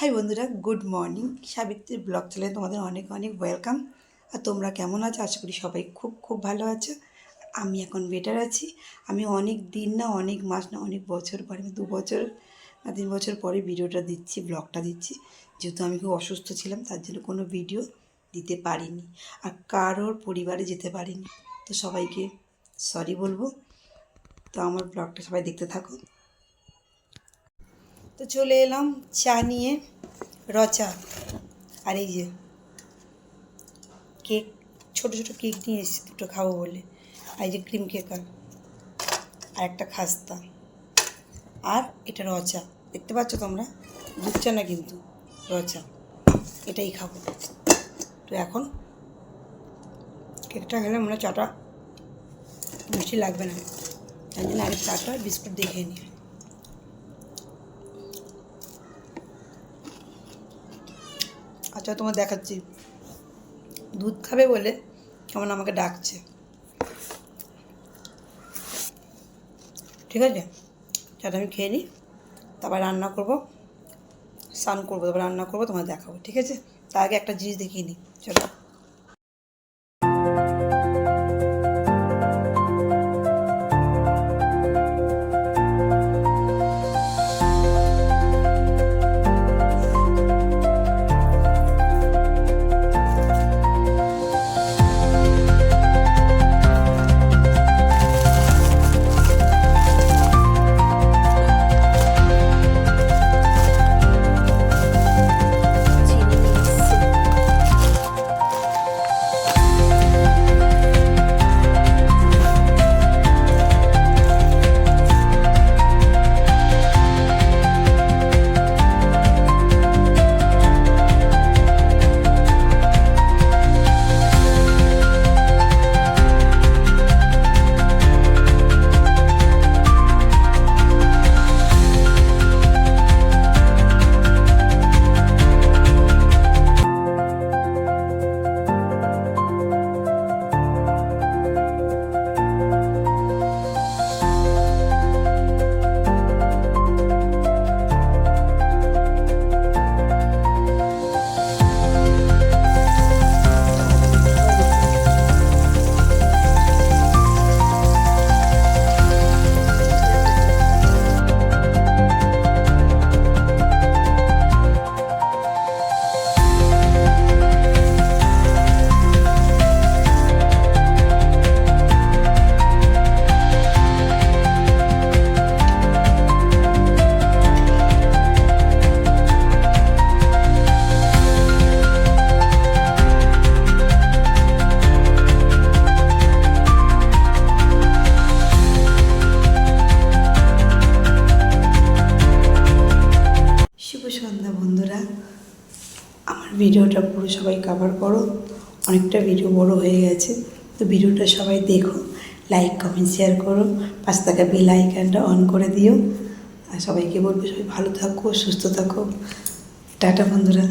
High বন্ধুরা good morning সাবিত্রীর blog চ্যানেলে তোমাদের অনেক অনেক ওয়েলকাম আর তোমরা কেমন আছো? আশা করি সবাই খুব খুব ভালো আছো। আমি এখন বেটার আছি। আমি অনেক দিন না, অনেক মাস না, অনেক বছর পরে দু বছর না, তিন বছর পরে ভিডিওটা দিচ্ছি ব্লগটা দিচ্ছি। যেহেতু আমি খুব অসুস্থ ছিলাম, তার জন্য কোনো ভিডিও দিতে পারিনি। আর কারোর পরিবারে যেতে পারিনি। তো সবাইকে সরি বলব। তো আমার ব্লগটা সবাই দেখতে থাকো। তো চলে এলাম চা নিয়ে রচা আর এই যে, কেক, ছোট ছোট কেক নিয়ে এসেছি, দুটো খাব বলে। আর এই যে ক্রিম কেক আর একটা খাস্তা। আর এটা রচা দেখতে পাচ্ছ তোমরা? দুধ না কিন্তু রচা এটাই খাব। তো এখন কেকটা খেলে মনে হয় চাটা মিষ্টি লাগবে না। তাই জন্য আগে চাটা, বিস্কুট দিয়ে খেয়ে নিই। আচ্ছা তোমার দেখাচ্ছি। দুধ খাবে বলে কেমন আমাকে ডাকছে। ঠিক আছে? চাটা আমি খেয়ে নিই তারপর রান্না করব, স্নান করব, তারপর রান্না করব তোমার দেখাবো, ঠিক আছে? তার আগে একটা জিনিস দেখিয়ে নিই চলো। ভিডিওটা পুরো সবাই কভার করো। অনেকটা ভিডিও বড় হয়ে গেছে। তো ভিডিওটা সবাই দেখো লাইক কমেন্ট শেয়ার করো। পাঁচ টাকা বেল আইকনটা অন করে দিও। আর সবাইকে বলব সবাই ভালো থাকো, সুস্থ থাকো। টাটা বন্ধুরা।